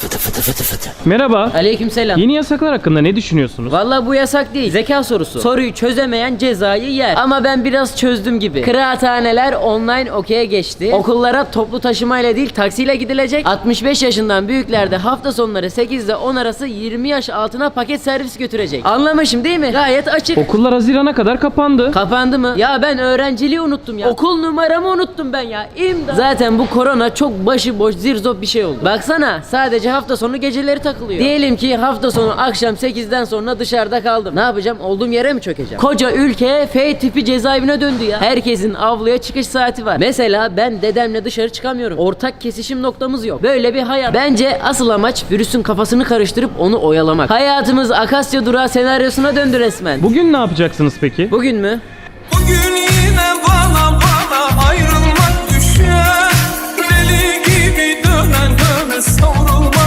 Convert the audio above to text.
Fıtı fıtı fıtı fıtı. Merhaba. Aleykümselam. Yeni yasaklar hakkında ne düşünüyorsunuz? Vallahi bu yasak değil. Zeka sorusu. Soruyu çözemeyen cezayı yer. Ama ben biraz çözdüm gibi. Kıraathaneler online okey'e geçti. Okullara toplu taşımayla değil taksiyle gidilecek. 65 yaşından büyüklerde hafta sonları 8 ile 10 arası 20 yaş altına paket servis götürecek. Anlamışım değil mi? Gayet açık. Okullar Haziran'a kadar kapandı. Kapandı mı? Ya ben öğrenciliği unuttum ya. Okul numaramı unuttum ben ya. İmdat. Zaten bu korona çok başıboş zirzop bir şey oldu. Baksana sadece hafta sonu geceleri takılıyor. Diyelim ki hafta sonu akşam 8'den sonra dışarıda kaldım. Ne yapacağım? Olduğum yere mi çökeceğim? Koca ülke F tipi cezaevine döndü ya. Herkesin avluya çıkış saati var. Mesela ben dedemle dışarı çıkamıyorum. Ortak kesişim noktamız yok. Böyle bir hayat. Bence asıl amaç virüsün kafasını karıştırıp onu oyalamak. Hayatımız Akasya durağı senaryosuna döndü resmen. Bugün ne yapacaksınız peki? Bugün mü? Bugün